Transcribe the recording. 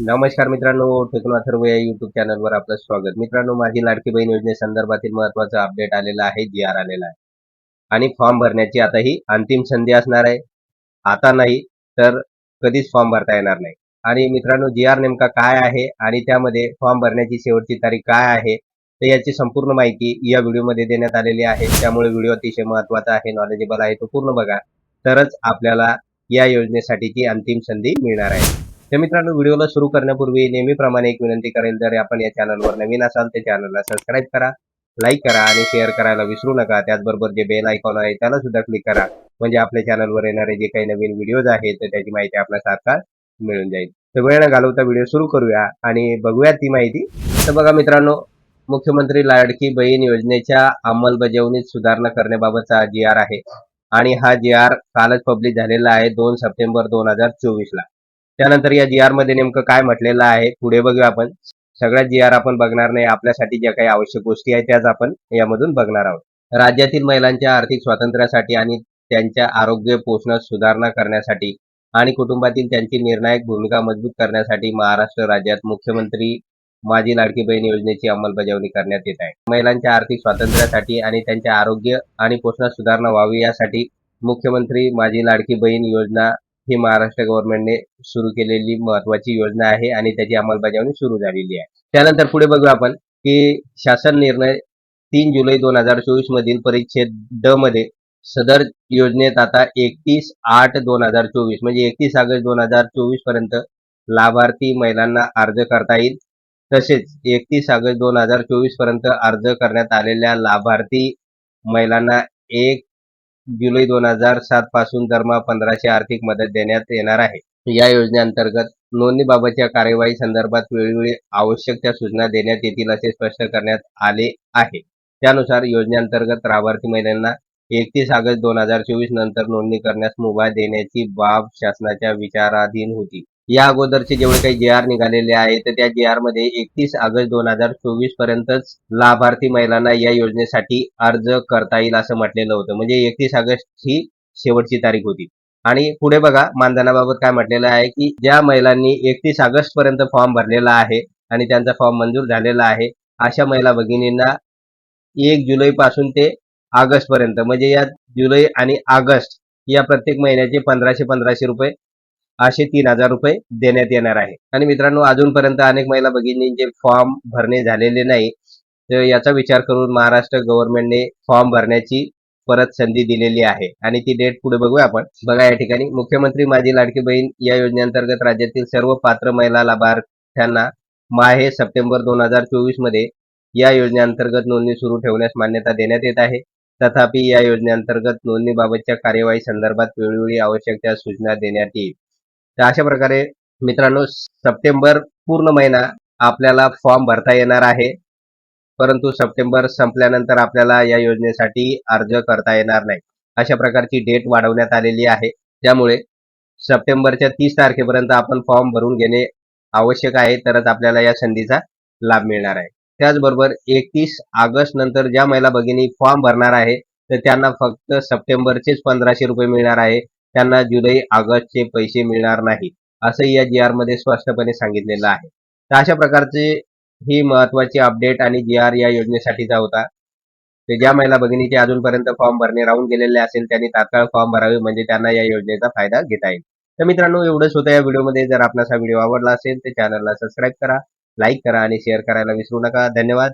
नमस्कार मित्रांनो टेक्नो अथर्व या युट्यूब चॅनलवर आपलं स्वागत. मित्रांनो माझी लाडकी बहीण योजनेसंदर्भातील महत्वाचं अपडेट आलेलं आहे जी आर आलेला आहे. आणि फॉर्म भरण्याची आता ही अंतिम संधी असणार आहे. आता नाही तर कधीच फॉर्म भरता येणार नाही. आणि मित्रांनो जी आर नेमका काय आहे आणि त्यामध्ये फॉर्म भरण्याची शेवटची तारीख काय आहे तर याची संपूर्ण माहिती या व्हिडिओमध्ये देण्यात आलेली आहे. त्यामुळे व्हिडिओ अतिशय महत्त्वाचा आहे नॉलेजेबल आहे तो पूर्ण बघा. तरच आपल्याला या योजनेसाठीची अंतिम संधी मिळणार आहे. तर मित्रांनो व्हिडिओला सुरू करण्यापूर्वी नेहमीप्रमाणे एक विनंती करेल जर आपण या चॅनलवर नवीन असाल तर चॅनलला सबस्क्राईब करा लाईक करा आणि शेअर करायला विसरू नका. त्याचबरोबर जे बेल आयकॉन आहे त्याला सुद्धा क्लिक करा. म्हणजे आपल्या चॅनलवर येणारे जे काही नवीन व्हिडिओज आहेत तर त्याची माहिती आपल्या सारखा मिळून जाईल. तर वेळ न घालवता व्हिडिओ सुरू करूया आणि बघूया ती माहिती. तर बघा मित्रांनो मुख्यमंत्री लाडकी बहीण योजनेच्या अंमलबजावणीत सुधारणा करण्याबाबतचा जी आर आहे. आणि हा जी आर कालच पब्लिक झालेला आहे दोन सप्टेंबर दोन हजार चोवीस ला त्यानंतर या जी आरमध्ये नेमकं काय म्हटलेलं आहे पुढे बघूया आपण. सगळ्या जी आर आपण बघणार नाही आपल्यासाठी ज्या काही आवश्यक गोष्टी आहेत त्याच आपण यामधून बघणार आहोत. राज्यातील महिलांच्या आर्थिक स्वातंत्र्यासाठी आणि त्यांच्या आरोग्य पोषणात सुधारणा करण्यासाठी आणि कुटुंबातील त्यांची निर्णायक भूमिका मजबूत करण्यासाठी महाराष्ट्र राज्यात मुख्यमंत्री माझी लाडकी बहीण योजनेची अंमलबजावणी करण्यात येत आहे. महिलांच्या आर्थिक स्वातंत्र्यासाठी आणि त्यांच्या आरोग्य आणि पोषणात सुधारणा व्हावी यासाठी मुख्यमंत्री माझी लाडकी बहीण योजना ही महाराष्ट्र गव्हर्नमेंटने सुरू केलेली महत्वाची योजना आहे आणि त्याची अंमलबजावणी सुरू झालेली आहे. त्यानंतर पुढे बघू आपण की शासन निर्णय तीन जुलै दोन हजार चोवीस मधील परिच्छेद ड मध्ये सदर योजनेत आता एकतीस आठ दोन हजार चोवीस म्हणजे एकतीस ऑगस्ट दोन हजार चोवीसपर्यंत लाभार्थी महिलांना अर्ज करता येईल. तसेच एकतीस ऑगस्ट दोन हजार चोवीसपर्यंत अर्ज करण्यात आलेल्या लाभार्थी महिलांना एक जुलै दोन हजार सात पासून दरमहा पंधराशे आर्थिक मदत देण्यात येणार आहे. या योजनेअंतर्गत नोंदणीबाबतच्या कार्यवाही संदर्भात वेळोवेळी आवश्यक त्या सूचना देण्यात येतील असे स्पष्ट करण्यात आले आहे. त्यानुसार योजनेअंतर्गत लाभार्थी महिलांना एकतीस ऑगस्ट दोन हजार चोवीस नंतर नोंदणी करण्यास मुभा देण्याची बाब शासनाच्या विचाराधीन होती. या अगोदरचे जेवढे काही जे आर निघालेले आहे तर त्या जे आरमध्ये एकतीस ऑगस्ट दोन हजार चोवीस पर्यंतच लाभार्थी महिलांना या योजनेसाठी अर्ज करता येईल असं म्हटलेलं होतं. म्हणजे एकतीस ऑगस्ट ही शेवटची तारीख होती. आणि पुढे बघा मानधनाबाबत काय म्हटलेलं आहे की ज्या महिलांनी एकतीस ऑगस्ट पर्यंत फॉर्म भरलेला आहे आणि त्यांचा फॉर्म मंजूर झालेला आहे अशा महिला भगिनींना एक जुलै पासून ते ऑगस्ट पर्यंत म्हणजे या जुलै आणि ऑगस्ट या प्रत्येक महिन्याचे पंधराशे पंधराशे रुपये असे तीन हजार रुपये देण्यात येणार आहे. आणि मित्रांनो अजूनपर्यंत अनेक महिला भगिनींचे फॉर्म भरणे झालेले नाही तर याचा विचार करून महाराष्ट्र गव्हर्नमेंटने फॉर्म भरण्याची परत संधी दिलेली आहे. आणि ती डेट पुढे बघूया आपण. बघा या ठिकाणी मुख्यमंत्री माझी लाडकी बहीण या योजनेअंतर्गत राज्यातील सर्व पात्र महिला लाभार्थ्यांना माहे सप्टेंबर दोन हजार चोवीसमध्ये या योजनेअंतर्गत नोंदणी सुरू ठेवण्यास मान्यता देण्यात येत आहे. तथापि या योजनेअंतर्गत नोंदणीबाबतच्या कार्यवाही संदर्भात वेळोवेळी आवश्यक त्या सूचना देण्यात येईल. तर अशा प्रकारे मित्रांनो सप्टेंबर पूर्ण महिना आपल्याला फॉर्म भरता येणार आहे. परंतु सप्टेंबर संपल्यानंतर आपल्याला या योजनेसाठी अर्ज करता येणार नाही. अशा प्रकारची डेट वाढवण्यात आलेली आहे. त्यामुळे सप्टेंबरच्या तीस तारखेपर्यंत आपण फॉर्म भरून घेणे आवश्यक आहे. तरच आपल्याला या संधीचा लाभ मिळणार आहे. त्याचबरोबर एकतीस ऑगस्ट नंतर ज्या महिला भगिनी फॉर्म भरणार आहे तर त्यांना फक्त सप्टेंबरचेच पंधराशे रुपये मिळणार आहे. त्यांना जुलै ऑगस्टचे पैसे मिळणार नाही असंही या जी आरमध्ये स्पष्टपणे सांगितलेलं आहे. तर अशा प्रकारचे ही महत्वाची अपडेट आणि जी आर या योजनेसाठीचा होता. ते ज्या महिला भगिनीचे अजूनपर्यंत फॉर्म भरणे राहून गेलेले असेल त्यांनी तात्काळ फॉर्म भरावे म्हणजे त्यांना या योजनेचा फायदा घेता येईल. तर मित्रांनो एवढंच होतं या व्हिडिओमध्ये. जर आपल्याला हा व्हिडिओ आवडला असेल तर चॅनलला सबस्क्राईब करा लाईक करा आणि शेअर करायला विसरू नका. धन्यवाद.